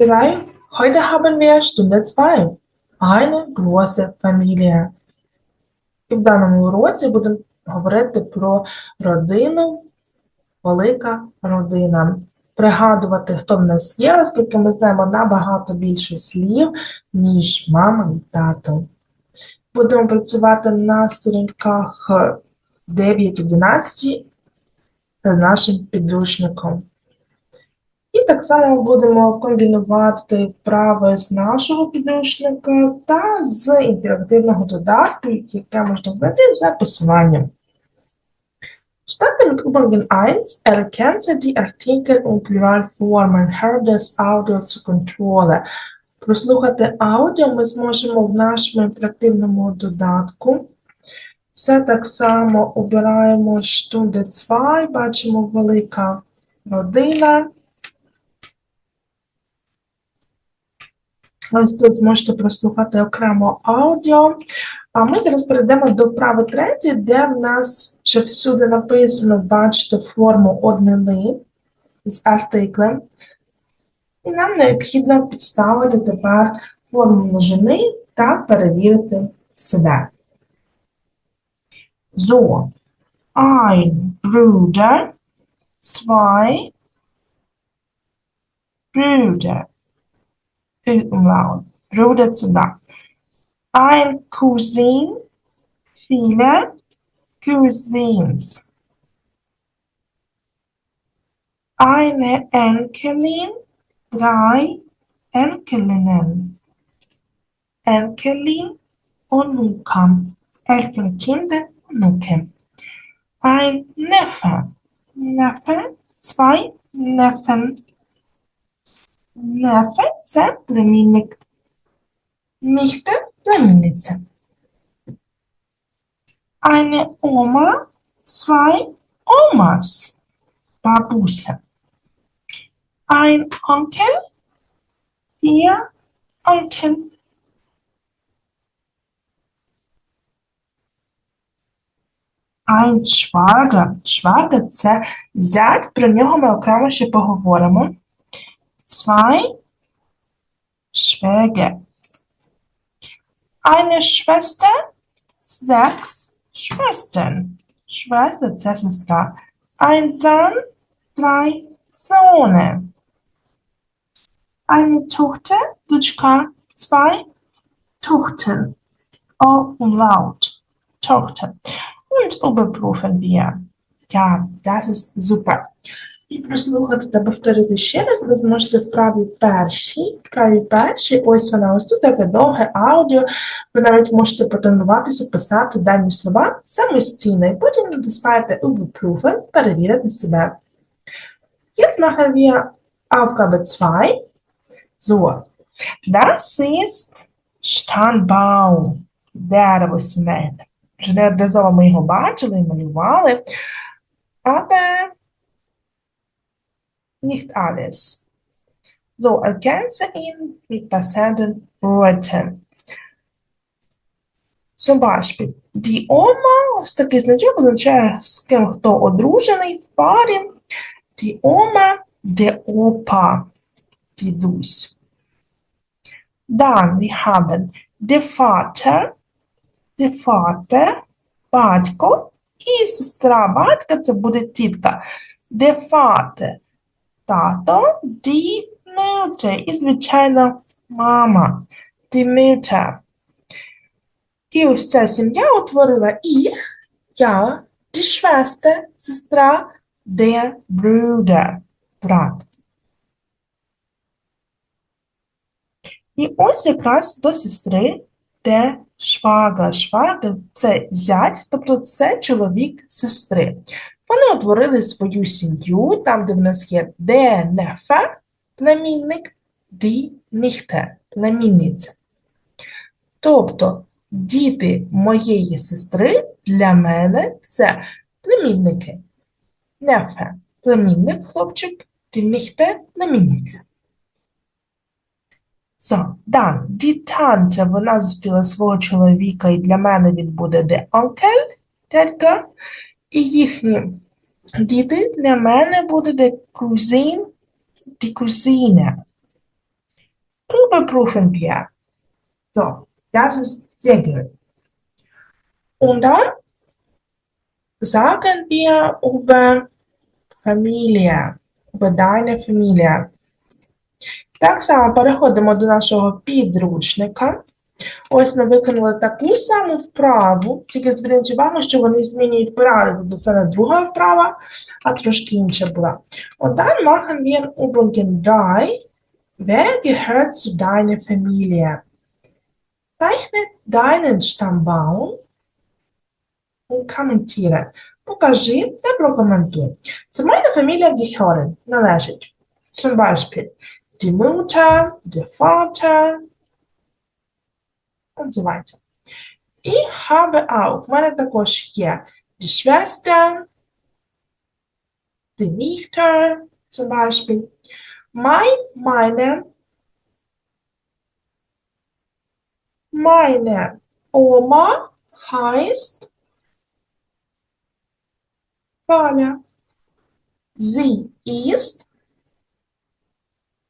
Drei. Heute haben wir Stunde 2. Eine große Familie. І в даному уроці будемо говорити про родину, велика родина. Пригадувати, хто в нас є, оскільки ми знаємо набагато більше слів, ніж мама і тато. Будемо працювати на сторінках 9-11 з нашим підручником. І так само будемо комбінувати вправи з нашого підручника та з інтерактивного додатку, яке можна знайти за посиланням. Statt mit Übungen 1 erkennte die Artikel und Pluralformen, hör das Audio zu Controle. Прослухати аудіо ми зможемо в нашому інтерактивному додатку. Все так само обираємо Stunde 2, бачимо велика родина. Ось тут зможете прослухати окремо аудіо. А ми зараз перейдемо до вправи третьої, де в нас вже всюди написано, бачите, форму однини з артиклем. І нам необхідно підставити тепер форму множини та перевірити себе. So, ein Bruder, zwei Brüder. Umlaut. Bruder zusammen. Ein Cousin, viele Cousins. Eine Enkelin, drei Enkelinnen. Enkelin, Onuka. Enkelkinder, Onuke. Ein Neffe, Neffe, zwei Neffen. Нефе це племінник. Ніхте племінниця. Eine Oma, zwei Omas. Бабуся. Ein Onkel, vier Onkel. Ein Schwager. Schwager – це зять, про нього ми окремо ще поговоримо. Zwei Schwäger. Eine Schwester, sechs Schwestern. Schwester, das ist da. Ein Sohn, drei Söhne. Eine Tochter, Dutschka, zwei Tochter. Oh, laut. Tochter. Und überprüfen wir. Ja, das ist super. І прослухати та повторити ще раз, ви зможете в правій першій, в правій першій, ось вона, ось тут таке довге аудіо, ви навіть можете потренуватися писати дані слова самостійно, і потім натискаєте Überprüfen, перевірити себе. Jetzt machen wir Aufgabe 2. So, das ist Steinbau, дерево сімейне. Вже неодноразово ми його бачили і малювали, але nicht alles. So, ergänze ihn mit passenden Worten. Zum Beispiel, die Oma, ось такий значок означає, з ким хто. Die Oma, der Opa, дідусь. Dann, wir haben der Vater, der Vater, батько і сестра батька, це буде тітка. Der Vater – тато, Mutter і, звичайно, мама, Mutter. І ось ця сім'я утворила їх, я, Schwester, сестра, der Bruder, брат. І ось якраз до сестри де швага. Швага – це зять, тобто це чоловік сестри. Вони утворили свою сім'ю, там, де в нас є де нефе, племінник, ді ніхте, племінниця. Тобто діти моєї сестри для мене це племінники. Нефе племінник хлопчик, ді ніхте племінниця. So, dann, die Tante, вона зустріла свого чоловіка, і для мене він буде де onkel, дядька, і їхні діти для мене буде де кузин, ді кузина. Überprüfen wir. So, das ist sehr. Und dann sagen wir über Familie, über deine Familie. Так само переходимо до нашого підручника. Ось ми виконали таку саму вправу, тільки зверніть увагу, що вони змінюють порядок, бо це не друга вправа, а трошки інша була. Und dann machen wir Übungen 3. Wer gehört zu deiner Familie? Zeichne deinen Stammbaum und kommentiere. Покажи та прокоментуй. Zu meiner Familie gehören належить. Zum Beispiel die Mutter, der Vater, und so weiter. Ich habe auch, meine Takoschkia, die Schwester, die Nichte zum Beispiel. Mein, meine, meine Oma heißt Wale. Sie ist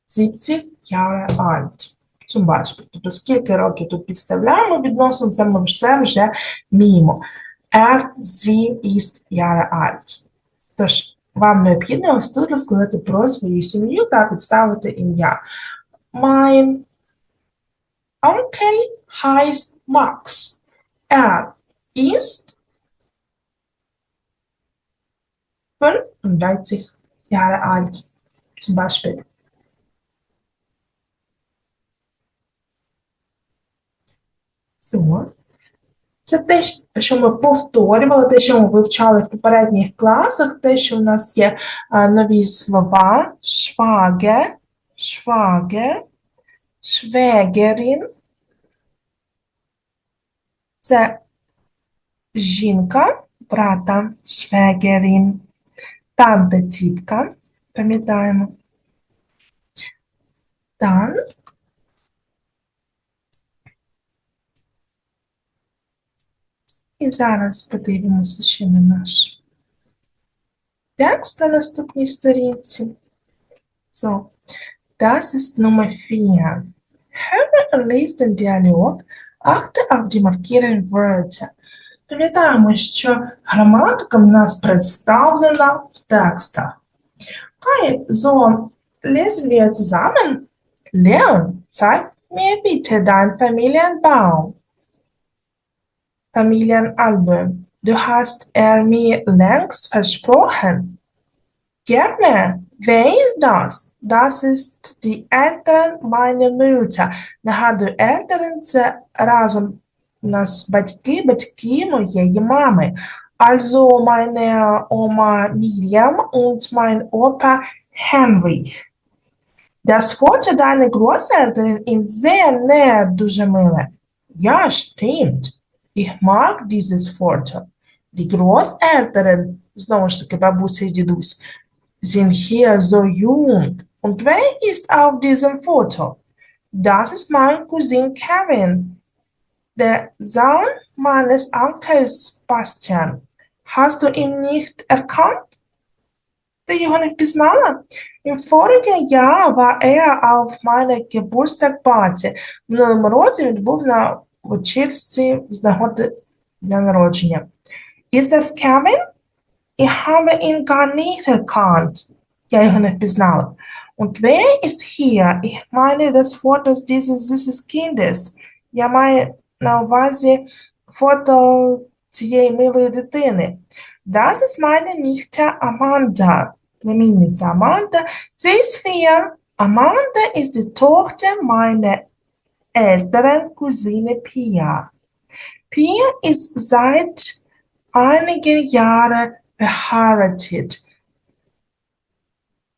70 Jahre alt. Zum Beispiel. Тобто скільки років тут підставляємо відносно, це ми все вже вміємо. Er, sie ist Jahre alt. Тож, вам необхідно ось тут розказати про свою сім'ю та підставити ім'я. Mein Onkel heißt Max. Er ist 35 Jahre alt. Zum Beispiel. So. Це те, що ми повторювали, те, що ми вивчали в попередніх класах, те, що в нас є а, нові слова: шваге, шваге, швегерін. Це жінка, брата, швегерін, танте тітка, пам'ятаємо. Тан І зараз подивимося ще на наш текст на наступній сторінці. So, das ist Nummer 4. Höre und lese den Dialog, achte auf die markierenden Wörter. Пам'ятаємо, що граматика в нас представлена в текстах. Okay, so lesen wir zusammen. Leon, zeig mir bitte deinen Familienbaum. Familienalbum. Du hast er mir längst versprochen. Gerne. Wer ist das? Das ist die Eltern meiner Mutter. Нагадую, Eltern – це разом у нас батьки, батьки моєї мами. Also meine Oma Miriam und mein Opa Henrich. Das Foto deiner Großeltern ist sehr näher, дуже миле. Ja, stimmt. Ich mag dieses Foto. Die Großeltern, знову ж таки, бабуся і дідусь, sind hier so jung. Und wer ist auf diesem Foto? Das ist mein Cousin Kevin, der Sohn meines Onkels Bastian. Hast du ihn nicht erkannt? Ти його не впізнала? Im vorigen Jahr war er auf meiner Geburtstagparty. В минулому році він був на вечірці з нагоди дня народження. Ist das Kevin? Ich habe ihn gar nicht erkannt. Я його не впізнала. Und wer ist hier? Ich meine das Foto dieses süßes Kindes. Я маю на увазі фото цієї милої дитини. Das ist meine Nichte Amanda. Племінниця Amanda. Sie ist vier. Amanda ist die Tochter meiner älteren Cousine Pia. Pia ist seit einigen Jahren verheiratet.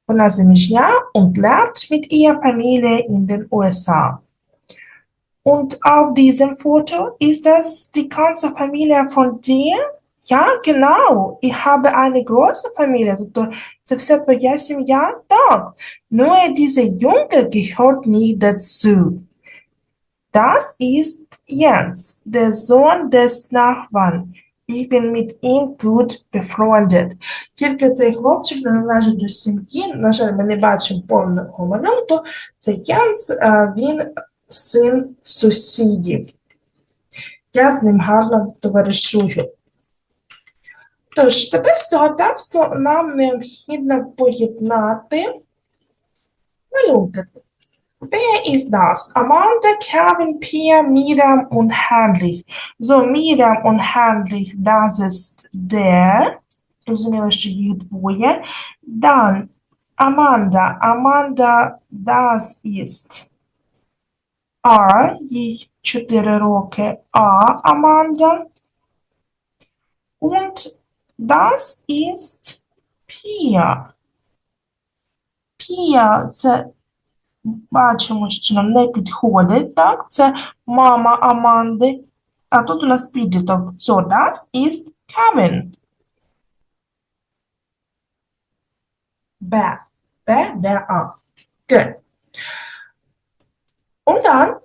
Вона заміжня und lebt mit ihrer Familie in den USA. Und auf diesem Foto ist das die ganze Familie von dir? Ja, genau. Ich habe eine große Familie. Тобто це все твоя сім'я? Так. Nur dieser Junge gehört nicht dazu. Das ist Jens, der Sohn des Nachbarn. Ich bin mit ihm gut befreundet. Тільки цей хлопчик не належить до сім'ї. На жаль, ми не бачимо повного малюнку. Це Янс, він син сусідів. Я з ним гарно товаришую. Тож, тепер з цього тексту нам необхідно поєднати малюнки. Wer ist das? Amanda, Kevin, Pia, Miriam und Heinrich. So, Miriam und Heinrich, das ist der. Зрозуміло, що їх двоє. Dann Amanda. Amanda, das ist A. Їй 4 роки. А. Amanda. Und das ist Pia. Pia – це бачимо, що нам не підходить, так? Це мама Аманди. А тут у нас підліток. So, das ist Kevin. B. B, D, A. Good. Und dann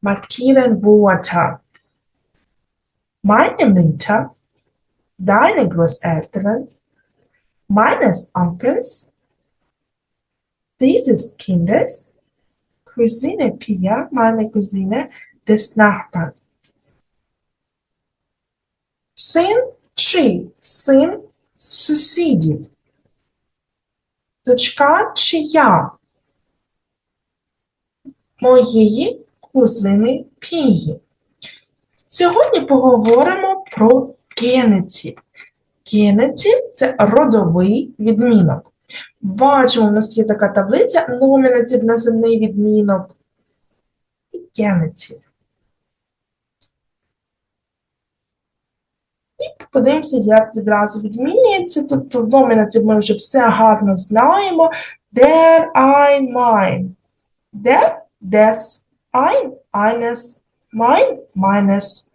markieren Worte. Meine Mutter, deine Großeltern, meines Onkels, dieses Kindes, Cousine Pia, meine Cousine des Nachbarn. Син чи син сусідів. Дочка чия моєї кузини Пії. Сьогодні поговоримо про генетів. Генетів – це родовий відмінок. Бачимо, у нас є така таблиця номінатив називний відмінок і генетів. І подивимося, як відразу відмінюється. Тобто в номінатив ми вже все гарно знаємо. Der, ein, mein. Der, des, ein, eines, mein, meines.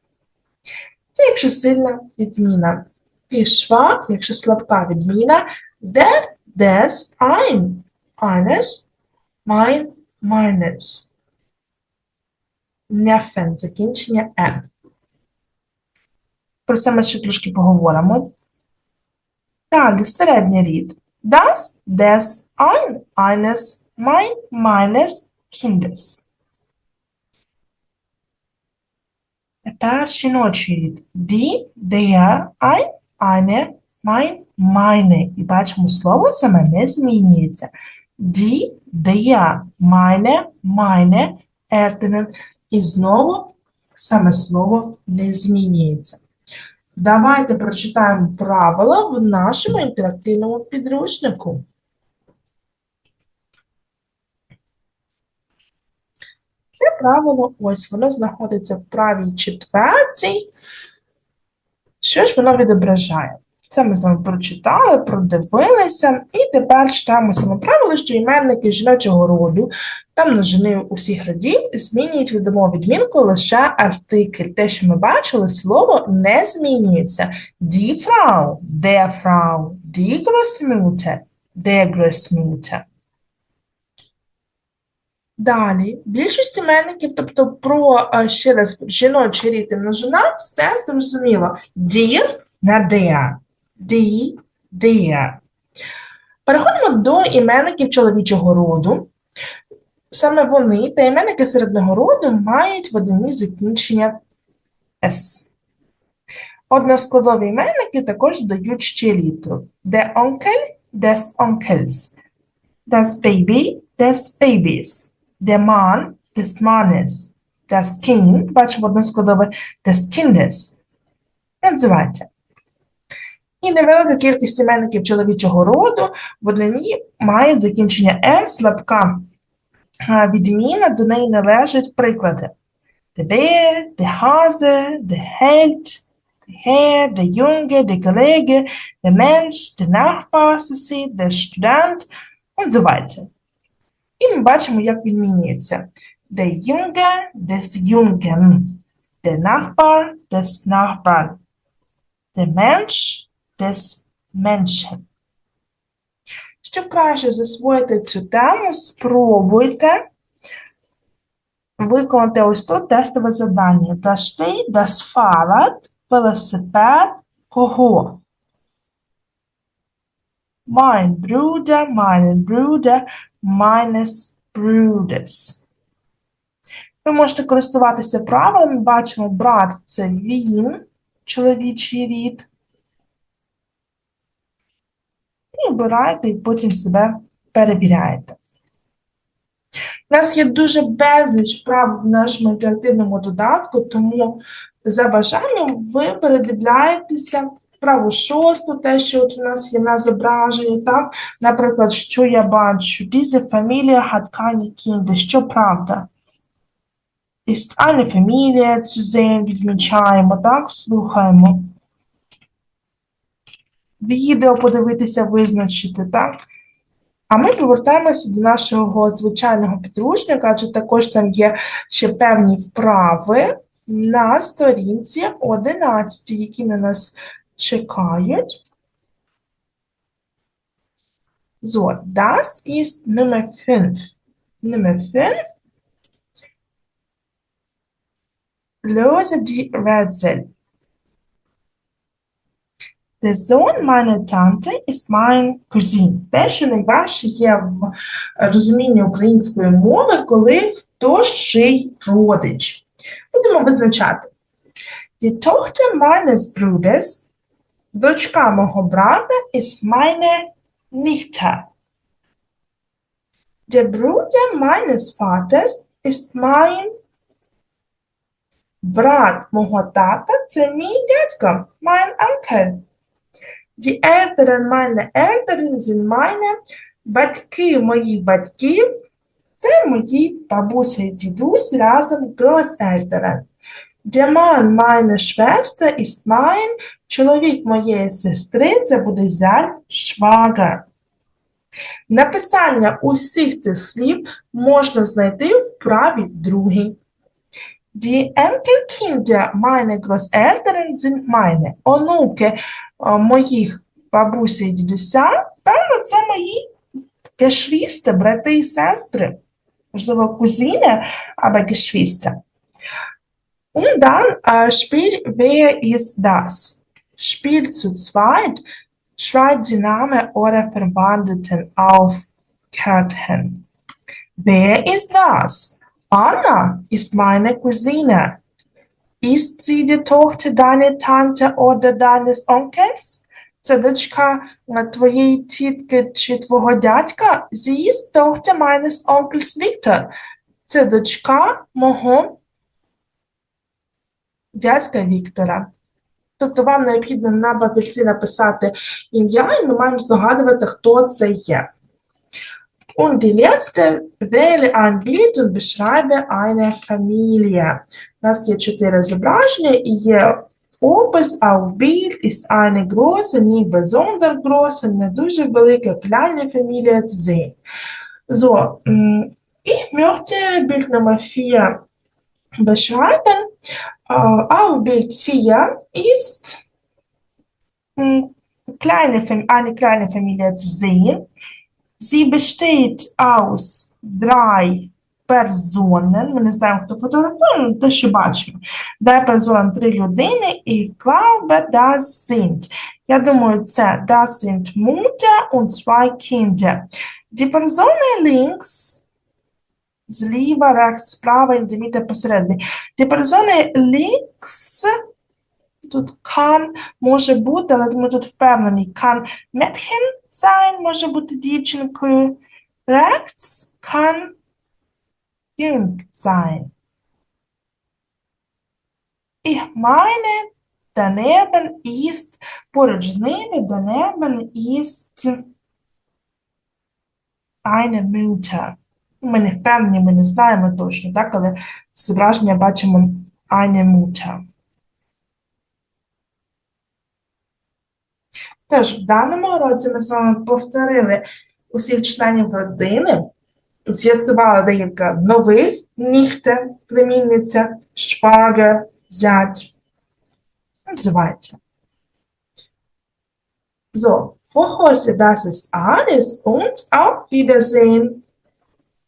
Це якщо сильна відміна. Пішва, якщо слабка відміна. Der, des, ein, eines, mein, meines. Нефен, закінчення «н». Про це ми ще трошки поговоримо. Далі, середній рід. Das, des, ein, eines, mein, meines, kindes. Тепер жіночий рід. Die, der, ein, eine, mein, meine. І бачимо, слово саме не змінюється. Die, der, meine, meine, erden. І знову саме слово не змінюється. Давайте прочитаємо правила в нашому інтерактивному підручнику. Це правило, ось воно знаходиться в правій четвертій. Що ж воно відображає? Це ми з вами прочитали, продивилися, і тепер читаємо саме правило, що іменники жіночого роду та множини усіх родів змінюють відому відмінку лише артикль. Те, що ми бачили, слово не змінюється. Die Frau, der Frau, die Großmutter, der Großmutter. Далі, більшість іменників, тобто про, е, ще раз, жіночий рід і множина, все зрозуміло. Дір на der. Die, der. Переходимо до іменників чоловічого роду. Саме вони та іменники середнього роду мають в однині закінчення «с». Односкладові іменники також додають ще літеру. Der Onkel, des Onkels. Das Baby, des Babys. Mannes. Das Kind, бачимо односкладове, des Kindes. Називайте. І невелика кількість іменників чоловічого роду в однині мають закінчення «н», слабка відміна, до неї належать приклади. Der Bär, der Hase, der Held, der Herr, der Junge, der Kollege, der Mensch, der Nachbar, сусід, und so weiter. І ми бачимо, як відмінюється. Der Junge, des Jungen, der Nachbar, des Nachbarn, der Mensch, des Menschen. Щоб краще засвоїти цю тему, спробуйте виконати ось тут тестове завдання. Das steht das велосипед кого? Mein Bruder, meinen Bruder, meines Bruders. Ви можете користуватися правилами. Бачимо, брат це він, чоловічий рід. І обираєте, і потім себе перевіряєте. У нас є дуже безліч прав в нашому інтерактивному додатку, тому за бажанням ви передивляєтеся праву шосту, те, що от у нас є на зображенні, так? Наприклад, що я бачу? Familie hat keine Kinder. Що правда? Ist eine Familie zu sehen, відмічаємо, так? Слухаємо. Відео подивитися, визначити, так? А ми повертаємося до нашого звичайного підручника, адже також там є ще певні вправи на сторінці 11, які на нас чекають. So, das ist Nummer 5. Nummer 5. Löse die Rätsel. Der Sohn meiner Tante ist mein Cousin. Що найважче є в розумінні української мови, коли хтось чий родич. Будемо визначати. Die Tochter meines Bruders, дочка мого брата, ist meine Nichte. Der Bruder meines Vaters ist mein Брат мого тата – це мій дядько, mein Onkel. Die Eltern meiner Eltern sind meine батьки моїх батьків. Це мої бабуся і дідусь разом Großeltern. Der Mann meiner Schwester чоловік моєї сестри, це буде зять Schwager. Написання усіх цих слів можна знайти в праві другій. Die Enkelkinder meiner Großeltern sind meine. Онуки моїх бабусі і дідуся, певно, це мої Geschwister, брати і сестри. Можливо, кузини або Geschwister. Und dann äh, Spiel Wer ist das? Spiel zu zweit. Schreibt die Namen eurer Verwandten auf Kärtchen. Wer ist das? Anna ist meine Cousine. Ist sie die Tochter deiner Tante oder deines Onkels? Це дочка е, твоєї тітки чи твого дядька? Sie ist Tochter meines Onkels Victor. Це дочка мого дядька Віктора. Тобто вам необхідно на папірці написати ім'я, і ми маємо здогадувати, хто це є. Und die letzte, wähle ein Bild und beschreibe eine Familie. У нас є чотири зображення і є опис, а в Bild ist eine große, nicht besonders große, не дуже велика, kleine Familie zu sehen. So, mm, ich möchte Bild Nummer 4 beschreiben. Äh, Auf Bild 4 ist mm, kleine, Fam- eine kleine Familie zu sehen. Sie besteht aus drei Personen. Ми не знаємо, хто фотографує, але те, що бачимо. Drei Personen, три людини, і ich glaube, das sind. Я думаю, це das sind Mutter und zwei Kinder. Die Personen links, зліва, rechts, справа, індеміта посередині. Die Personen links, тут kann, може бути, але ми тут впевнені, kann Mädchen sein, може бути дівчинкою. Rechts kann jung sein. Ich meine, daneben ist, поруч з ними, daneben ist eine Mutter. Ми не впевнені, ми не знаємо точно, так, але зображення бачимо eine Mutter. Тож, в даному році ми з вами повторили усіх членів родини, з'ясували декілька нових ніхте, племінниця, швагер, зять. Називається. So, heute das ist alles und auf Wiedersehen.